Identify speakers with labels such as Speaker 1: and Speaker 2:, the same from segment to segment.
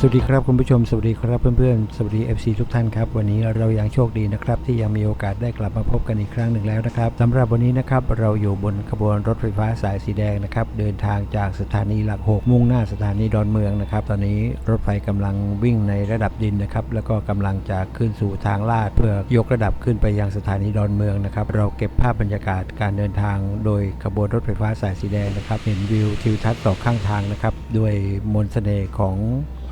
Speaker 1: สวัสดีครับคุณผู้ชมสวัสดีครับเพื่อนๆ สวัสดี FC ทุกท่านครับ วันนี้เรายังโชคดีนะครับที่ยังมีโอกาสได้กลับมาพบกันอีกครั้งหนึ่งแล้วนะครับสำหรับวันนี้นะครับเราอยู่บนขบวนรถไฟฟ้าสายสีแดงนะครับเดินทางจากสถานีหลักหกมุ่งหน้าสถานีดอนเมืองนะครับตอนนี้รถไฟกำลังวิ่งในระดับดินนะครับแล้วก็กำลังจะขึ้นสู่ทางลาด เพื่อยกระดับขึ้นไปยังสถานีดอนเมืองนะครับเราเก็บภาพบรรยากาศการเดินทาง โดยขบวนรถไฟฟ้าสายสีแดงนะครับเห็นวิวทิวทัศน์สองข้างทางนะครับด้วยมนต์เสน่ห์ของ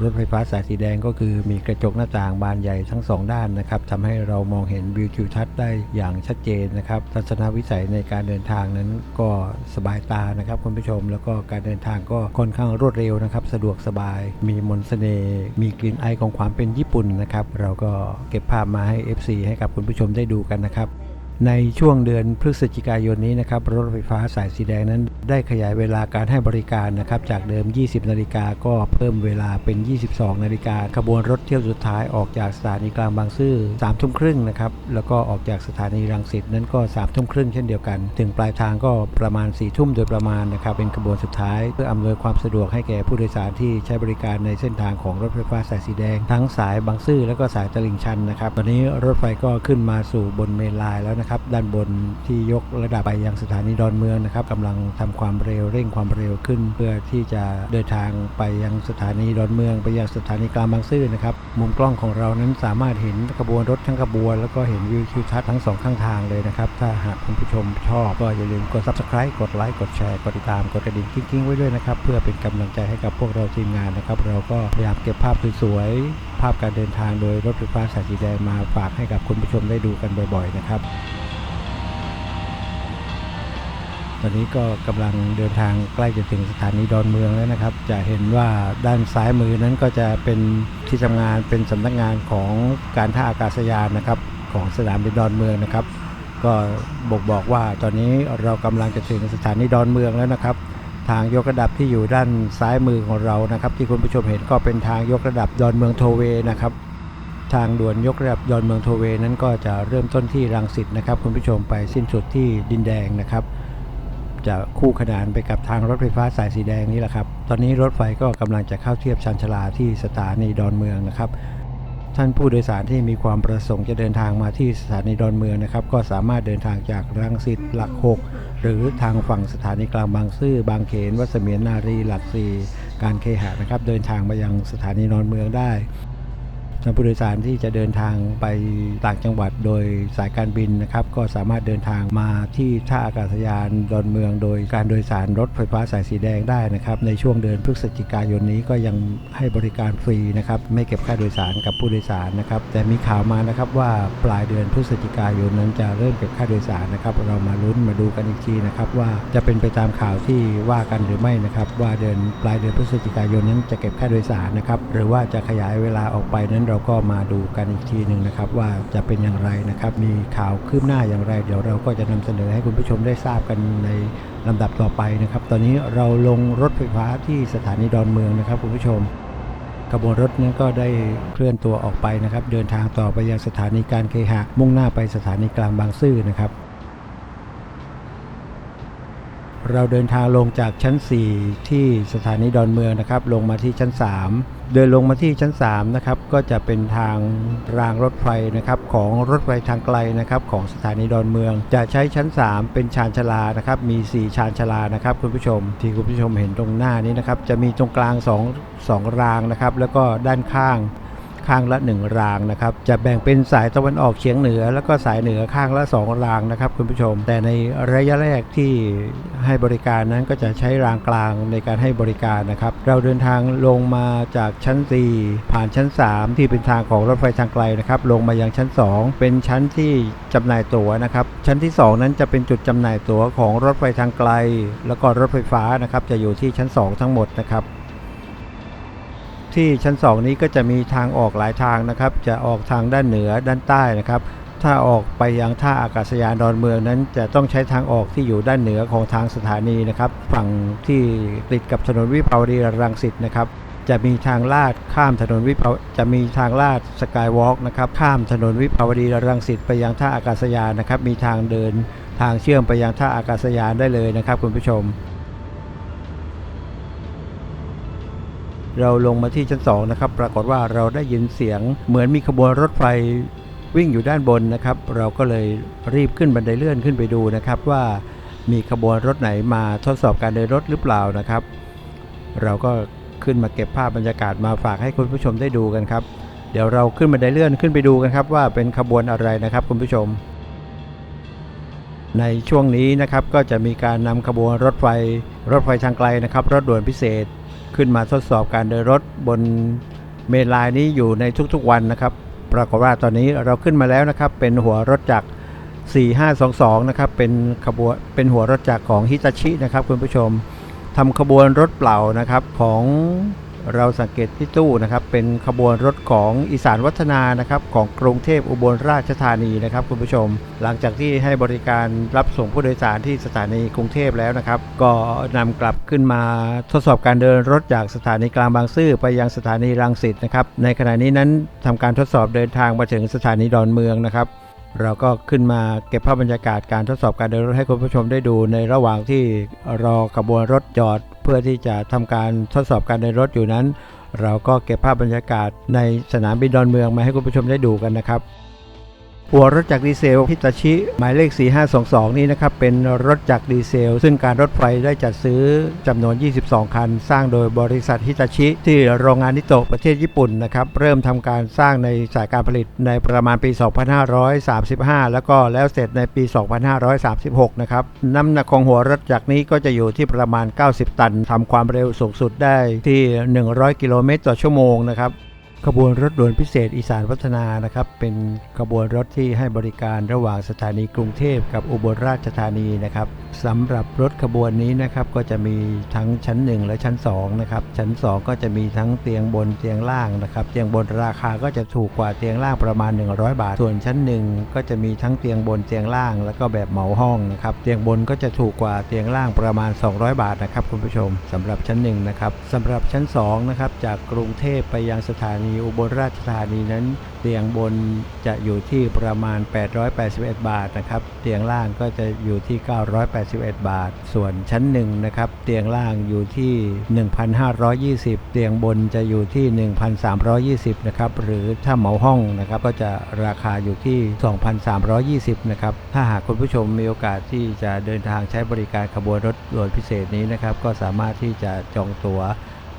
Speaker 1: รถไฟฟ้าสายสีแดงก็คือมีกระจกหน้าต่างบานใหญ่ทั้งสองด้านนะครับทำให้เรามองเห็นวิวทิวทัศน์ได้อย่างชัดเจนนะครับทัศนวิสัยในการเดินทางนั้นก็สบายตานะครับคุณผู้ชม แล้วก็การเดินทางก็ค่อนข้างรวดเร็วนะครับ สะดวกสบาย มีมนต์เสน่ห์มีกลิ่นไอายของความเป็นญี่ปุ่นนะครับ เราก็เก็บภาพมาให้ FC ให้กับคุณผู้ชมได้ดูกันนะครับ ในช่วงเดือนพฤศจิกายนนี้นะครับรถไฟฟ้าสายสีแดงนั้น ได้ขยายเวลาการให้บริการนะครับจากเดิม 20 นาฬิกาก็เพิ่มเวลาเป็น 22 นาฬิกาขบวนรถเที่ยวสุดท้ายออกจากสถานีกลางบางซื่อ3ทุ่มครึ่งนะครับแล้วก็ออกจากสถานีรังสิตนั้นก็3ทุ่มครึ่งเช่นเดียวกัน ถึงปลายทางก็ประมาณ4ทุ่มโดยประมาณนะครับเป็นขบวนสุดท้าย เพื่ออำนวยความสะดวกให้แก่ผู้โดยสารที่ใช้บริการในเส้นทางของรถไฟฟ้าสายสีแดง ทั้งสายบางซื่อแล้วก็สายตลิ่งชันนะครับตอนนี้รถไฟก็ขึ้นมาสู่บนเมนไลน์แล้วนะครับด้านบนที่ยกระดับไปยังสถานีดอนเมืองนะครับกำลังทำความเร็วเร่งความเร็วขึ้น เพื่อที่จะเดินทางไปยังสถานีดอนเมือง ไปยังสถานีกลางบางซื่อนะครับมุมกล้องของเรานั้นสามารถเห็นขบวนรถทั้งขบวน แล้วก็เห็นวิวทิวทัศน์ทั้งสองข้างทางเลยนะครับถ้าหากคุณผู้ชมชอบก็อย่าลืมกด subscribe กดไลค์กดแชร์กดติดตามกดกระดิ่งกิ้งๆไว้ด้วยนะครับเพื่อเป็นกำลังใจให้กับพวกเราทีมงานนะครับ เราก็พยายามเก็บภาพสวยๆภาพการเดินทางโดยรถไฟฟ้าสายสีแดงมาฝากให้กับคุณผู้ชมได้ดูกันบ่อยๆนะครับ ตอนนี้ก็กำลังเดินทางใกล้จะถึงสถานีดอนเมืองแล้วนะครับ จะเห็นว่าด้านซ้ายมือนั้นก็จะเป็นที่ทำงานเป็นสำนักงานของการท่าอากาศยานนะครับ ของสนามบินดอนเมืองนะครับ ก็บอกบอกว่าตอนนี้เรากำลังจะถึงสถานีดอนเมืองแล้วนะครับ ทางยกระดับที่อยู่ด้านซ้ายมือของเรานะครับ ที่คุณผู้ชมเห็นก็เป็นทางยกระดับดอนเมืองโทเวนะครับทางด่วนยกระดับดอนเมืองโทเวนั้นก็จะเริ่มต้นที่รังสิตนะครับ คุณผู้ชมไปสิ้นสุดที่ดินแดงนะครับ จะคู่ขนานไปกับทางรถไฟฟ้าสายสีแดงนี่แหละครับ ตอนนี้รถไฟก็กำลังจะเข้าเทียบชันชาลาที่สถานีดอนเมืองนะครับ ท่านผู้โดยสารที่มีความประสงค์จะเดินทางมาที่สถานีดอนเมืองนะครับ ก็สามารถเดินทางจากรังสิตหลัก 6 หรือทางฝั่งสถานีกลางบางซื่อบางเขนวัดเสมียนนารีหลักสี่การเคหะนะครับ เดินทางมายังสถานีดอนเมืองได้ ท่านผู้โดยสารที่จะเดินทางไปต่างจังหวัดโดยสายการบินนะครับ ก็สามารถเดินทางมาที่ท่าอากาศยานดอนเมือง โดยการโดยสารรถไฟฟ้าสายสีแดงได้นะครับ ในช่วงเดือนพฤศจิกายนนี้ก็ยังให้บริการฟรีนะครับ ไม่เก็บค่าโดยสารกับผู้โดยสารนะครับ แต่มีข่าวมานะครับว่าปลายเดือนพฤศจิกายนนั้นจะเริ่มเก็บค่าโดยสารนะครับ เรามาลุ้นมาดูกันอีกทีนะครับว่าจะเป็นไปตามข่าวที่ว่ากันหรือไม่นะครับ ว่าเดือนปลายเดือนพฤศจิกายนนั้นจะเก็บค่าโดยสารนะครับ หรือว่าจะขยายเวลาออกไปนั้นเราก็มาดูกันอีกทีหนึ่งนะครับ ว่าจะเป็นอย่างไรนะครับ มีข่าวคืบหน้าอย่างไร เดี๋ยวเราก็จะนำเสนอให้คุณผู้ชมได้ทราบกันในลำดับต่อไปนะครับ ตอนนี้เราลงรถไฟฟ้าที่สถานีดอนเมืองนะครับ คุณผู้ชมขบวนรถนั้นก็ได้เคลื่อนตัวออกไปนะครับ เดินทางต่อไปยังสถานีการเคหะมุ่งหน้าไปสถานีกลางบางซื่อนะครับ เราเดินทางลงจากชั้น 4 ที่สถานีดอนเมืองนะครับ ลงมาที่ชั้น 3 เดินลงมาที่ชั้น3นะครับก็จะเป็นทางรางรถไฟนะครับของรถไฟทางไกลนะครับของสถานีดอนเมือง จะใช้ชั้น 3 เป็นชานชาลานะครับมี 4 ชานชาลานะครับคุณผู้ชม ที่คุณผู้ชมเห็นตรงหน้านี้นะครับจะมีตรงกลาง 2 2 รางนะครับแล้วก็ด้านข้าง ข้างละ 1 รางนะครับจะแบ่งเป็นสายตะวันออกเฉียงเหนือ แล้วก็สายเหนือข้างละ 2 รางนะครับคุณผู้ชม แต่ในระยะแรกที่ให้บริการนั้นก็จะใช้รางกลางในการให้บริการนะครับ เราเดินทางลงมาจากชั้น 4 ผ่านชั้น 3 ที่เป็นทางของรถไฟทางไกลนะครับลงมายังชั้น 2 เป็นชั้นที่จำหน่ายตั๋วนะครับชั้นที่ 2 นั้นจะเป็นจุดจำหน่ายตั๋วของรถไฟทางไกล แล้วก็รถไฟฟ้านะครับจะอยู่ที่ชั้น 2 ทั้งหมดนะครับ ที่ชั้น 2 นี้ก็จะมีทางออกหลายทางนะครับ จะออกทางด้านเหนือด้านใต้นะครับ ถ้าออกไปยังท่าอากาศยานดอนเมืองนั้นจะต้องใช้ทางออกที่อยู่ด้านเหนือของทางสถานีนะครับ ฝั่งที่ติดกับถนนวิภาวดีรังสิตนะครับจะมีทางลาดข้ามถนนวิภาจะมีทางลาดสกายวอล์กนะครับข้ามถนนวิภาวดีรังสิตไปยังท่าอากาศยานนะครับ มีทางเดินทางเชื่อมไปยังท่าอากาศยานได้เลยนะครับ คุณผู้ชม เราลงมาที่ชั้น 2 นะครับ ปรากฏว่าเราได้ยินเสียง เหมือนมีขบวนรถไฟวิ่งอยู่ด้านบนนะครับ เราก็เลยรีบขึ้นบันไดเลื่อนขึ้นไปดูนะครับว่ามีขบวนรถไหนมาทดสอบการเดินรถหรือเปล่านะครับ เราก็ขึ้นมาเก็บภาพบรรยากาศมาฝากให้คุณผู้ชมได้ดูกันครับ เดี๋ยวเราขึ้นบันไดเลื่อนขึ้นไปดูกันครับว่าเป็นขบวนอะไรนะครับคุณผู้ชม ในช่วงนี้นะครับก็จะมีการนำขบวนรถไฟ รถไฟทางไกลนะครับ รถด่วนพิเศษ ขึ้นมาทดสอบการเดินรถบนเมลายนี้อยู่ในทุกๆวันนะครับ ปรากฏว่าตอนนี้เราขึ้นมาแล้วนะครับ เป็นหัวรถจักร 4522 นะครับ เป็นขบวนเป็นหัวรถจักรของฮิตาชินะครับคุณผู้ชมทำขบวนรถเปล่านะครับของ เราสังเกตที่ตู้นะครับเป็นขบวนรถของอีสานวัฒนานะครับของกรุงเทพอุบลราชธานีนะครับคุณผู้ชม หลังจากที่ให้บริการรับส่งผู้โดยสารที่สถานีกรุงเทพแล้วนะครับ ก็นำกลับขึ้นมาทดสอบการเดินรถจากสถานีกลางบางซื่อไปยังสถานีรังสิตนะครับในขณะนี้นั้นทำการทดสอบเดินทางมาถึงสถานีดอนเมืองนะครับ เราก็ขึ้นมาเก็บภาพบรรยากาศการทดสอบการเดินรถให้คุณผู้ชมได้ดูในระหว่างที่รอขบวนรถจอด เพื่อที่จะทำการทดสอบการเดินรถอยู่นั้น เราก็เก็บภาพบรรยากาศในสนามบินดอนเมืองมาให้คุณผู้ชมได้ดูกันนะครับ หัวรถจักรดีเซลฮิตาชิ หมายเลข 4522 นี้นะครับ เป็นรถจักรดีเซล ซึ่งการรถไฟได้จัดซื้อจำนวน 22 คัน สร้างโดยบริษัทฮิตาชิ ที่โรงงานนิโตะประเทศญี่ปุ่นนะครับ เริ่มทำการสร้างในสายการผลิตในประมาณปี 2535 แล้วก็แล้วเสร็จในปี 2536 นะครับ น้ำหนักของหัวรถจักรนี้ก็จะอยู่ที่ประมาณ 90 ตันทำความเร็วสูงสุดได้ที่ 100 กิโลเมตรต่อชั่วโมงนะครับ ขบวนรถด่วนพิเศษอีสานวัฒนานะครับ เป็นขบวนรถที่ให้บริการระหว่างสถานีกรุงเทพกับอุบลราชธานีนะครับสำหรับรถขบวนนี้นะครับก็จะมีทั้งชั้น 1 และชั้น2นะครับชั้น 2 ก็จะมีทั้งเตียงบนเตียงล่างนะครับเตียงบนราคาก็จะถูกกว่าเตียงล่างประมาณ 100 บาท ส่วนชั้น 1 ก็จะมีทั้งเตียงบนเตียงล่าง แล้วก็แบบเหมาห้องนะครับเตียงบนก็จะถูกกว่าเตียงล่างประมาณ 200 บาทนะครับคุณผู้ชมสำหรับชั้น1นะครับสำหรับชั้น2นะครับจากกรุงเทพไปยังสถานีอุบลราชธานีนั้น เตียงบนจะอยู่ที่ประมาณ 881 บาทนะครับเตียงล่างก็จะอยู่ที่ 981 บาท ส่วนชั้นหนึ่งนะครับเตียงล่างอยู่ที่ 1,520 เตียงบนจะอยู่ที่ 1,320นะครับหรือถ้าเหมาห้องนะครับก็จะราคาอยู่ที่ 2,320นะครับถ้าหากคุณผู้ชมมีโอกาสที่จะเดินทางใช้บริการขบวนรถด่วนพิเศษนี้นะครับก็สามารถที่จะจองตั๋ว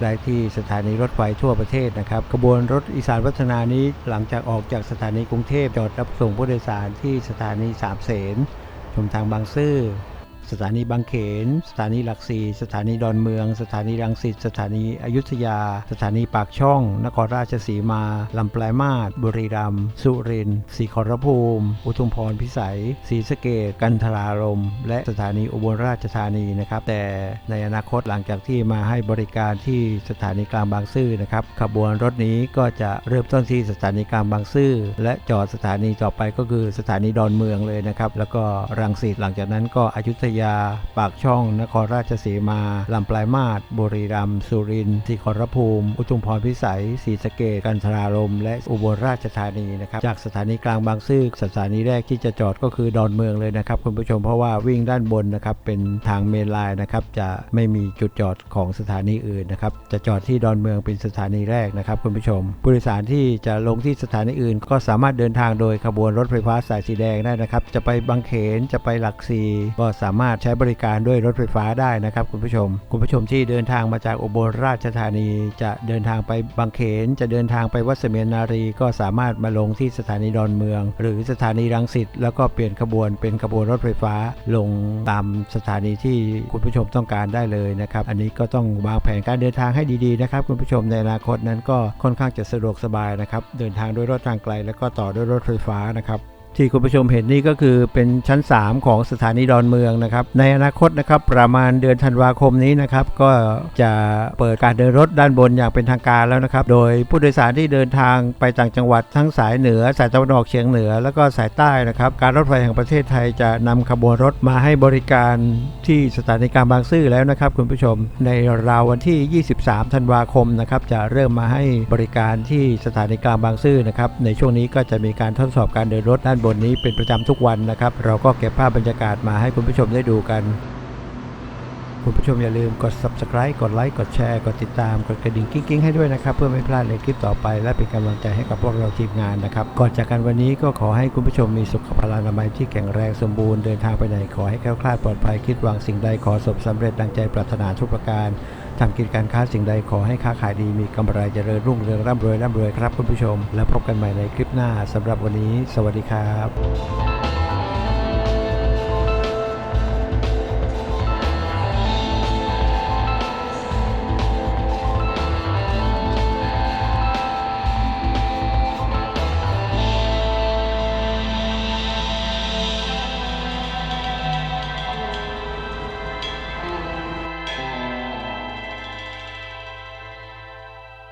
Speaker 1: ได้ที่สถานีรถไฟทั่วประเทศนะครับขบวนรถอีสานวัฒนานี้หลังจากออกจากสถานีกรุงเทพจอดรับส่งผู้โดยสารที่สถานีสามเสนชมทางบางซื่อ สถานีบางเขน สถานีหลักสี่สถานีดอนเมือง สถานีรังสิต สถานีอยุธยา สถานีปากช่อง นครราชสีมา ลำปลายมาศบุรีรัมย์สุรินทร์ศรีขอรภูมิ อุทุมพรพิสัยศรีสะเกษกันทรารมและสถานีอุบลราชธานีนะครับ แต่ในอนาคตหลังจากที่มาให้บริการที่สถานีกลางบางซื่อนะครับขบวนรถนี้ก็จะเริ่มต้นที่สถานีกลางบางซื่อและจอดสถานีต่อไปก็คือสถานีดอนเมืองเลยนะครับแล้วก็รังสิตหลังจากนั้นก็อยุธยา ปากช่อง นครราชสีมา ลำปลายมาศบุรีรัมย์สุรินทร์ศรีขอรภูมิ อุทุมพรพิสัยศรีสะเกษกันทรารม และอุบลราชธานีนะครับ จากสถานีกลางบางซื่อสถานีแรกที่จะจอดก็คือดอนเมืองเลยนะครับคุณผู้ชมเพราะว่าวิ่งด้านบนนะครับเป็นทางเมนไลน์นะครับจะไม่มีจุดจอดของสถานีอื่นนะครับจะจอดที่ดอนเมืองเป็นสถานีแรกนะครับคุณผู้ชม ผู้โดยสารที่จะลงที่สถานีอื่น ก็สามารถเดินทางโดยขบวนรถไฟฟ้าสายสีแดงได้นะครับจะไปบางเขนจะไปหลักสี่ก็สามารถใช้บริการด้วยรถไฟฟ้าได้นะครับคุณผู้ชม คุณผู้ชมที่เดินทางมาจากอุบลราชธานีจะเดินทางไปบางเขน จะเดินทางไปวัดเสมียนนารี ก็สามารถมาลงที่สถานีดอนเมือง หรือสถานีรังสิตแล้วก็เปลี่ยนขบวนเป็นขบวนรถไฟฟ้าลงตามสถานีที่คุณผู้ชมต้องการได้เลยนะครับอันนี้ก็ต้องวางแผนการเดินทางให้ดีๆนะครับคุณผู้ชมในอนาคตนั้นก็ค่อนข้างจะสะดวกสบายนะครับเดินทางด้วยรถทางไกล แล้วก็ต่อด้วยรถไฟฟ้านะครับ ที่คุณผู้ชมเห็นนี่ก็คือเป็นชั้น 3 ของสถานีดอนเมืองนะครับ ในอนาคตนะครับประมาณเดือนธันวาคมนี้นะครับก็จะเปิดการเดินรถด้านบนอย่างเป็นทางการแล้วนะครับ โดยผู้โดยสารที่เดินทางไปต่างจังหวัดทั้งสายเหนือสายตะวันออกเฉียงเหนือ แล้วก็สายใต้นะครับ การรถไฟแห่งประเทศไทยจะนำขบวนรถมาให้บริการที่สถานีกลางบางซื่อแล้วนะครับ คุณผู้ชมในราววันที่ 23 ธันวาคมนะครับจะเริ่มมาให้บริการที่สถานีกลางบางซื่อนะครับในช่วงนี้ก็จะมีการทดสอบการเดินรถด้านบนนี้เป็นประจำทุกวันนะครับ เราก็เก็บภาพบรรยากาศมาให้คุณผู้ชมได้ดูกัน คุณผู้ชมอย่าลืมกด subscribe กดไลค์กดแชร์กดติดตามกดกระดิ่งกิ๊งๆให้ด้วยนะครับ เพื่อไม่พลาดในคลิปต่อไป และเป็นกำลังใจให้กับพวกเราทีมงานนะครับ ก่อนจากกันวันนี้ก็ขอให้คุณผู้ชมมีสุขภาพอนามัยที่แข็งแรงสมบูรณ์เดินทางไปไหนขอให้แคล้วคลาดปลอดภัยคิดหวังสิ่งใดขอสมสำเร็จดังใจปรารถนาทุกประการ ทำกิจการค้าสิ่งใดขอให้ค้าขายดีมีกำไรเจริญรุ่งเรืองร่ำรวยร่ำรวยครับคุณผู้ชม แล้วพบกันใหม่ในคลิปหน้าสำหรับวันนี้ สวัสดีครับ